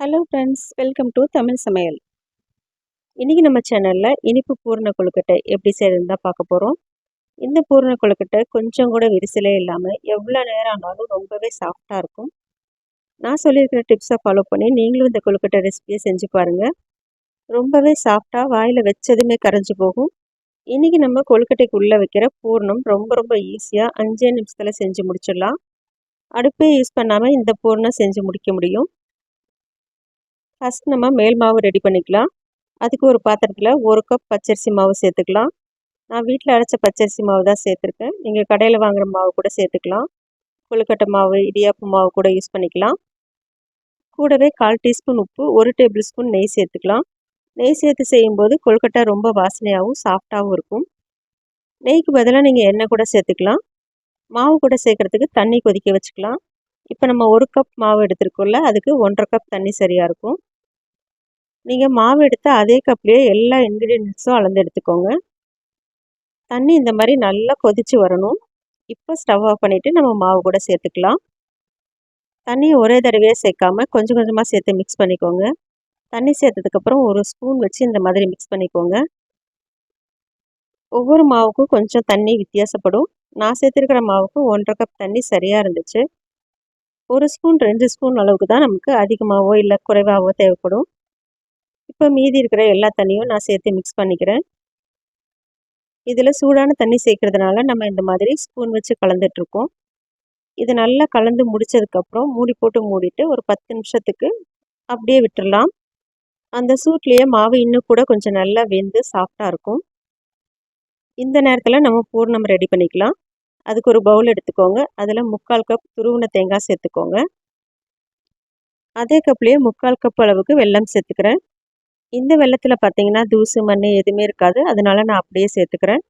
Hello friends welcome to Tamil சமையல் இன்றைக்கி நம்ம சேனலில் இனிப்பு பூர்ண கொழுக்கட்டை எப்படி செய்யறதுன்னு தான் பார்க்க போகிறோம் இந்த பூர்ண கொழுக்கட்டை கொஞ்சம் கூட விரிசலே இல்லாமல் எவ்வளோ நேரம் ஆனாலும் ரொம்பவே சாஃப்டாக இருக்கும். நான் சொல்லியிருக்கிற டிப்ஸை ஃபாலோ பண்ணி நீங்களும் இந்த கொழுக்கட்டை ரெசிபியை செஞ்சு பாருங்கள் ரொம்பவே சாஃப்டாக வாயில் வச்சதுமே கரைஞ்சி போகும். இன்றைக்கி நம்ம கொழுக்கட்டைக்கு உள்ளே வைக்கிற பூர்ணம் ரொம்ப ரொம்ப ஈஸியாக அஞ்சே நிமிஷத்தில் செஞ்சு முடிச்சிடலாம். அடுப்பே யூஸ் பண்ணாமல் இந்த பூர்ணம் செஞ்சு முடிக்க முடியும். ஃபஸ்ட் நம்ம மேல் மாவு ரெடி பண்ணிக்கலாம். அதுக்கு ஒரு பாத்திரத்தில் ஒரு கப் பச்சரிசி மாவு சேர்த்துக்கலாம். நான் வீட்டில் அரைச்ச பச்சரிசி மாவு தான் சேர்த்துருக்கேன். நீங்கள் கடையில் வாங்குகிற மாவு கூட சேர்த்துக்கலாம். கொழுக்கட்டை மாவு இடியாப்பு மாவு கூட யூஸ் பண்ணிக்கலாம். கூடவே கால் டீஸ்பூன் உப்பு ஒரு டேபிள் ஸ்பூன் நெய் சேர்த்துக்கலாம். நெய் சேர்த்து செய்யும்போது கொழுக்கட்டை ரொம்ப வாசனையாகவும் சாஃப்டாகவும் இருக்கும். நெய்க்கு பதிலாக நீங்கள் எண்ணெய் கூட சேர்த்துக்கலாம். மாவு கூட சேர்க்குறதுக்கு தண்ணி கொதிக்க வச்சுக்கலாம். இப்போ நம்ம ஒரு கப் மாவு எடுத்துருக்கோம்ல அதுக்கு ஒன்றரை கப் தண்ணி சரியாக இருக்கும். நீங்கள் மாவு எடுத்து அதே கப்லேயே எல்லா இன்க்ரீடியன்ஸும் அளந்து எடுத்துக்கோங்க. தண்ணி இந்த மாதிரி நல்லா கொதித்து வரணும். இப்போ ஸ்டவ் ஆஃப் பண்ணிவிட்டு நம்ம மாவு கூட சேர்த்துக்கலாம். தண்ணியை ஒரே தடவையாக சேர்க்காம கொஞ்சம் கொஞ்சமாக சேர்த்து மிக்ஸ் பண்ணிக்கோங்க. தண்ணி சேர்த்ததுக்கப்புறம் ஒரு ஸ்பூன் வச்சு இந்த மாதிரி மிக்ஸ் பண்ணிக்கோங்க. ஒவ்வொரு மாவுக்கும் கொஞ்சம் தண்ணி வித்தியாசப்படும். நான் சேர்த்துருக்கிற மாவுக்கு ஒன்றரை கப் தண்ணி சரியாக இருந்துச்சு. ஒரு ஸ்பூன் ரெண்டு ஸ்பூன் அளவுக்கு தான் நமக்கு அதிகமாகவோ இல்லை குறைவாகவோ தேவைப்படும். இப்போ மீதி இருக்கிற எல்லா தண்ணியும் நான் சேர்த்து மிக்ஸ் பண்ணிக்கிறேன். இதில் சூடான தண்ணி சேர்க்கறதுனால நம்ம இந்த மாதிரி ஸ்பூன் வச்சு கலந்துட்ருக்கோம் இது நல்லா கலந்து முடித்ததுக்கப்புறம் மூடி போட்டு மூடிட்டு ஒரு பத்து நிமிஷத்துக்கு அப்படியே விட்டுடலாம் அந்த சூட்லேயே மாவு இன்னும் கூட கொஞ்சம் நல்லா வெந்து சாஃப்டாக இருக்கும். இந்த நேரத்தில் நம்ம பூர்ணம் ரெடி பண்ணிக்கலாம். அதுக்கு ஒரு பவுல் எடுத்துக்கோங்க. அதில் முக்கால் கப் துருவின தேங்காய் சேர்த்துக்கோங்க. அதே கப்லேயே முக்கால் கப் அளவுக்கு வெல்லம் சேர்த்துக்கிறேன். இந்த வெள்ளத்தில் பார்த்தீங்கன்னா தூசு மண் எதுவுமே இருக்காது. அதனால நான் அப்படியே சேர்த்துக்கிறேன்.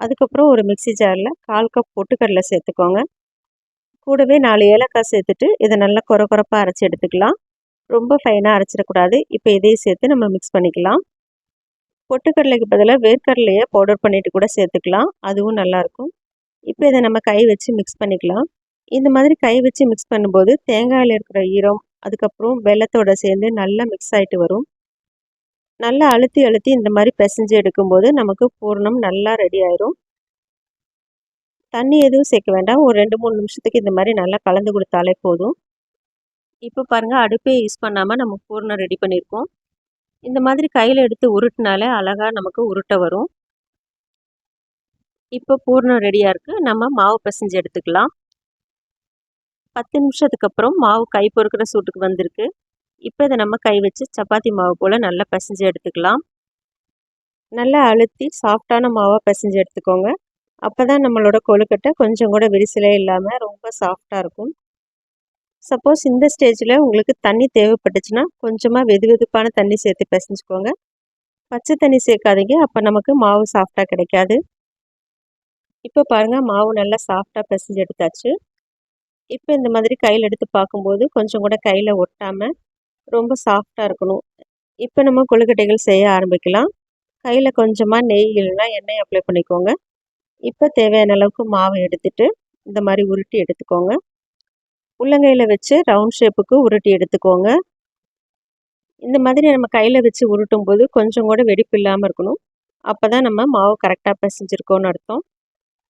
அதுக்கப்புறம் ஒரு மிக்சி ஜாரில் கால் கப் பொட்டுக்கடலை சேர்த்துக்கோங்க. கூடவே நாலு ஏலக்காய் சேர்த்துட்டு இதை நல்லா குறை குறைப்பாக அரைச்சி எடுத்துக்கலாம். ரொம்ப ஃபைனாக அரைச்சிடக்கூடாது. இப்போ இதையும் சேர்த்து நம்ம மிக்ஸ் பண்ணிக்கலாம். பொட்டுக்கடலைக்கு பதிலாக வேர்க்கடலையை பவுடர் பண்ணிவிட்டு கூட சேர்த்துக்கலாம். அதுவும் நல்லாயிருக்கும் இப்போ இதை நம்ம கை வச்சு மிக்ஸ் பண்ணிக்கலாம். இந்த மாதிரி கை வச்சு மிக்ஸ் பண்ணும்போது தேங்காயில் இருக்கிற ஈரம் அதுக்கப்புறம் வெள்ளத்தோடு சேர்ந்து நல்லா மிக்ஸ் ஆகிட்டு வரும். நல்லா அழுத்தி அழுத்தி இந்த மாதிரி பிசைஞ்சு எடுக்கும்போது நமக்கு பூர்ணம் நல்லா ரெடி ஆயிரும். தண்ணி எதுவும் சேர்க்க வேண்டாம். ஒரு ரெண்டு மூணு நிமிஷத்துக்கு இந்த மாதிரி நல்லா கலந்து கொடுத்தாலே போதும். இப்போ பாருங்கள் அடுப்பே யூஸ் பண்ணாமல் நம்ம பூர்ணம் ரெடி பண்ணியிருக்கோம். இந்த மாதிரி கையில் எடுத்து உருட்டினாலே அழகாக நமக்கு உருட்ட வரும். இப்போ பூர்ணம் ரெடியாக இருக்குது நம்ம மாவு பிசைஞ்சு எடுத்துக்கலாம். பத்து நிமிஷத்துக்கு அப்புறம் மாவு கை பொறுக்கிற சூட்டுக்கு வந்திருக்கு. இப்போ இதை நம்ம கை வச்சு சப்பாத்தி மாவு போல் நல்லா பிசைஞ்சு எடுத்துக்கலாம். நல்லா அழுத்தி சாஃப்டான மாவாக பிசைஞ்சு எடுத்துக்கோங்க. அப்போ தான் நம்மளோட கொழுக்கட்டை கொஞ்சம் கூட விரிசலே இல்லாமல் ரொம்ப சாஃப்டாக இருக்கும். சப்போஸ் இந்த ஸ்டேஜில் உங்களுக்கு தண்ணி தேவைப்பட்டுச்சுன்னா கொஞ்சமாக வெது வெதுப்பான தண்ணி சேர்த்து பிசைஞ்சுக்கோங்க. பச்சை தண்ணி சேர்க்காதீங்க. அப்போ நமக்கு மாவு சாஃப்டாக கிடைக்காது. இப்போ பாருங்கள் மாவு நல்லா சாஃப்டாக பிசைஞ்சு எடுத்தாச்சு. இப்போ இந்த மாதிரி கையில் எடுத்து பார்க்கும்போது கொஞ்சம் கூட கையில் ஒட்டாமல் ரொம்ப சாஃப்டாக இருக்கணும். இப்போ நம்ம கொழுக்கட்டைகள் செய்ய ஆரம்பிக்கலாம். கையில் கொஞ்சமாக நெய் இல்லைனா எண்ணெய் அப்ளை பண்ணிக்கோங்க. இப்போ தேவையான அளவுக்கு மாவை எடுத்துட்டு இந்த மாதிரி உருட்டி எடுத்துக்கோங்க. உள்ளங்கையில் வச்சு ரவுண்ட் ஷேப்புக்கு உருட்டி எடுத்துக்கோங்க. இந்த மாதிரி நம்ம கையில் வச்சு உருட்டும் போது கொஞ்சம் கூட வெடிப்பு இல்லாமல் இருக்கணும். அப்போ தான் நம்ம மாவு கரெக்டாக பிசைஞ்சிருக்கோன்னு அர்த்தம்.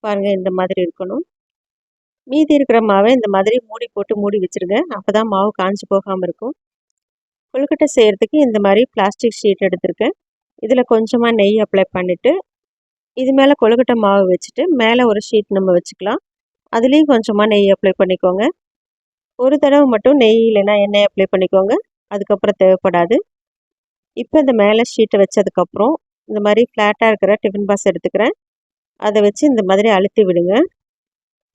பாருங்கள் இந்த மாதிரி இருக்கணும். மீதி இருக்கிற மாவை இந்த மாதிரி மூடி போட்டு மூடி வச்சுருங்க. அப்போ தான் மாவு காஞ்சி போகாமல் இருக்கும். கொழுக்கட்டை செய்கிறதுக்கு இந்த மாதிரி பிளாஸ்டிக் ஷீட் எடுத்திருக்கேன். இதில் கொஞ்சமாக நெய் அப்ளை பண்ணிவிட்டு இது மேலே கொழுக்கட்டை மாவு வச்சுட்டு மேலே ஒரு ஷீட் நம்ம வச்சுக்கலாம். அதுலேயும் கொஞ்சமாக நெய் அப்ளை பண்ணிக்கோங்க. ஒரு தடவை மட்டும் நெய் இல்லைன்னா எண்ணெய் அப்ளை பண்ணிக்கோங்க. அதுக்கப்புறம் தேவைப்படாது. இப்போ இந்த மேலே ஷீட்டை வச்சதுக்கப்புறம் இந்த மாதிரி ஃப்ளாட்டாக இருக்கிற டிஃபன் பாக்ஸ் எடுத்துக்கிறேன். அதை வச்சு இந்த மாதிரி அழுத்தி விடுங்க.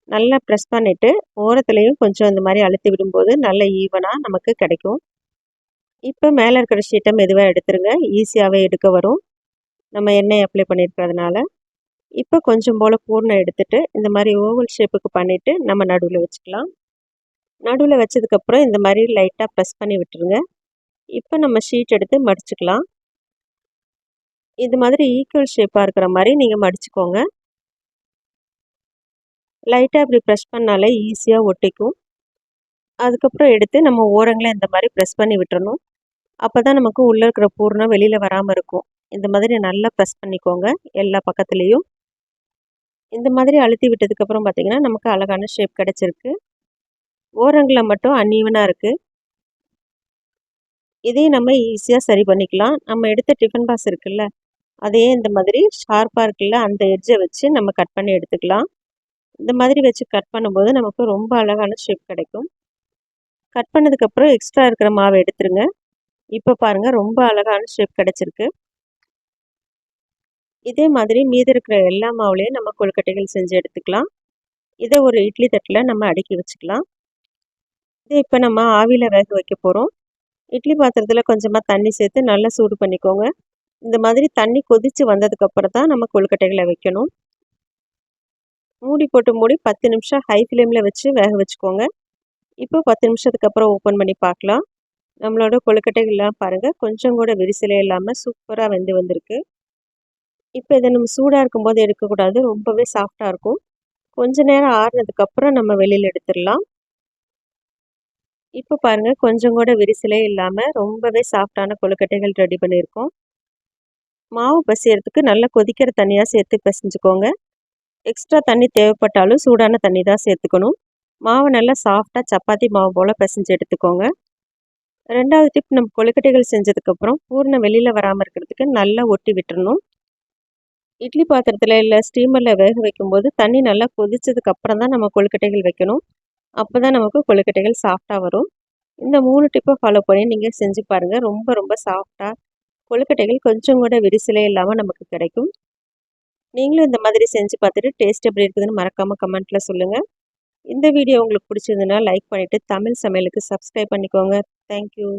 நல்லா ப்ரெஸ் பண்ணிவிட்டு ஓரத்துலேயும் கொஞ்சம் இந்த மாதிரி அழுத்தி விடும்போது நல்ல ஈவனாக நமக்கு கிடைக்கும். இப்போ மேலே இருக்கிற ஷீட்டை மெதுவாக எடுத்துருங்க. ஈஸியாகவே எடுக்க வரும். நம்ம எண்ணெய் அப்ளை பண்ணியிருக்கிறதுனால. இப்போ கொஞ்சம் போல் பூர்ணம் எடுத்துகிட்டு இந்த மாதிரி ஓவல் ஷேப்புக்கு பண்ணிவிட்டு நம்ம நடுவில் வச்சுக்கலாம். நடுவில் வச்சதுக்கப்புறம் இந்த மாதிரி லைட்டாக ப்ரெஸ் பண்ணி விட்டுருங்க. இப்போ நம்ம ஷீட் எடுத்து மடிச்சுக்கலாம். இது மாதிரி ஈக்குவல் ஷேப்பாக இருக்கிற மாதிரி நீங்கள் மடிச்சுக்கோங்க. லைட்டாக இப்படி ப்ரெஸ் பண்ணாலே ஈஸியாக ஒட்டிக்கும். அதுக்கப்புறம் எடுத்து நம்ம ஓரங்களை இந்த மாதிரி ப்ரெஸ் பண்ணி விட்டுறணும். அப்போ தான் நமக்கு உள்ளே இருக்கிற பூர்ணம் வெளியில் வராமல் இருக்கும். இந்த மாதிரி நல்லா ப்ரெஸ் பண்ணிக்கோங்க எல்லா பக்கத்துலேயும். இந்த மாதிரி அழுத்தி விட்டதுக்கப்புறம் பார்த்திங்கன்னா நமக்கு அழகான ஷேப் கிடச்சிருக்கு. ஓரங்களில் மட்டும் அன்ஈவனாக இருக்குது இதையும் நம்ம ஈஸியாக சரி பண்ணிக்கலாம். நம்ம எடுத்த டிஃபன் பாஸ் இருக்குல்ல அதையே இந்த மாதிரி ஷார்ப்பாக இருக்குல்ல அந்த எட்ஜை வச்சு நம்ம கட் பண்ணி எடுத்துக்கலாம். இந்த மாதிரி வச்சு கட் பண்ணும்போது நமக்கு ரொம்ப அழகான ஷேப் கிடைக்கும். கட் பண்ணதுக்கப்புறம் எக்ஸ்ட்ரா இருக்கிற மாவை எடுத்துருங்க. இப்போ பாருங்கள் ரொம்ப அழகான ஷேப் கிடச்சிருக்கு. இதே மாதிரி மீதி இருக்கிற எல்லா மாவுலேயும் நம்ம கொழுக்கட்டைகள் செஞ்சு எடுத்துக்கலாம். இதை ஒரு இட்லி தட்டில் நம்ம அடுக்கி வச்சுக்கலாம். இதை இப்போ நம்ம ஆவியில் வேக வைக்க போகிறோம் இட்லி பாத்திரத்தில் கொஞ்சமாக தண்ணி சேர்த்து நல்லா சூடு பண்ணிக்கோங்க. இந்த மாதிரி தண்ணி கொதித்து வந்ததுக்கப்புறம் தான் நம்ம கொழுக்கட்டைகளை வைக்கணும். மூடி போட்டு மூடி பத்து நிமிஷம் ஹை ஃப்ளேமில் வச்சு வேக வச்சுக்கோங்க. இப்போ பத்து நிமிஷத்துக்கு அப்புறம் ஓப்பன் பண்ணி பார்க்கலாம். நம்மளோட கொழுக்கட்டைகள்லாம் பாருங்கள் கொஞ்சம் கூட விரிசலே இல்லாமல் சூப்பராக வெந்து வந்திருக்கு. இப்போ இதை நம்ம சூடாக இருக்கும்போது எடுக்கக்கூடாது. ரொம்பவே சாஃப்டாக இருக்கும். கொஞ்ச நேரம் ஆறுனதுக்கப்புறம் நம்ம வெளியில் எடுத்துடலாம். இப்போ பாருங்கள் கொஞ்சம் கூட விரிசலே இல்லாமல் ரொம்பவே சாஃப்டான கொழுக்கட்டைகள் ரெடி பண்ணியிருக்கோம். மாவு பசியறதுக்கு நல்லா கொதிக்கிற தண்ணியாக சேர்த்து பிசைஞ்சுக்கோங்க. எக்ஸ்ட்ரா தண்ணி தேவைப்பட்டாலும் சூடான தண்ணி தான் சேர்த்துக்கணும். மாவை நல்லா சாஃப்டாக சப்பாத்தி மாவு போல் பிசைஞ்சு எடுத்துக்கோங்க. ரெண்டாவது டிப் நம்ம கொழுக்கட்டைகள் செஞ்சதுக்கப்புறம் பூர்ண வெளியில் வராமல் இருக்கிறதுக்கு நல்லா ஒட்டி விட்டுறணும். இட்லி பாத்திரத்தில் இல்லை ஸ்டீமரில் வேக வைக்கும்போது தண்ணி நல்லா கொதிச்சதுக்கு அப்புறம் தான் நம்ம கொழுக்கட்டைகள் வைக்கணும். அப்போ தான் நமக்கு கொழுக்கட்டைகள் சாஃப்டாக வரும். இந்த மூணு டிப்பை ஃபாலோ பண்ணி நீங்கள் செஞ்சு பாருங்கள் ரொம்ப ரொம்ப சாஃப்டாக கொழுக்கட்டைகள் கொஞ்சம் கூட விரிசலே இல்லாமல் நமக்கு கிடைக்கும். நீங்களும் இந்த மாதிரி செஞ்சு பார்த்துட்டு டேஸ்ட் எப்படி இருக்குதுன்னு மறக்காமல் கமெண்ட்டில் சொல்லுங்கள் இந்த வீடியோ உங்களுக்கு பிடிச்சிருந்ததுன்னா லைக் பண்ணிவிட்டு தமிழ் சமையலுக்கு சப்ஸ்கிரைப் பண்ணிக்கோங்க. தேங்க்யூ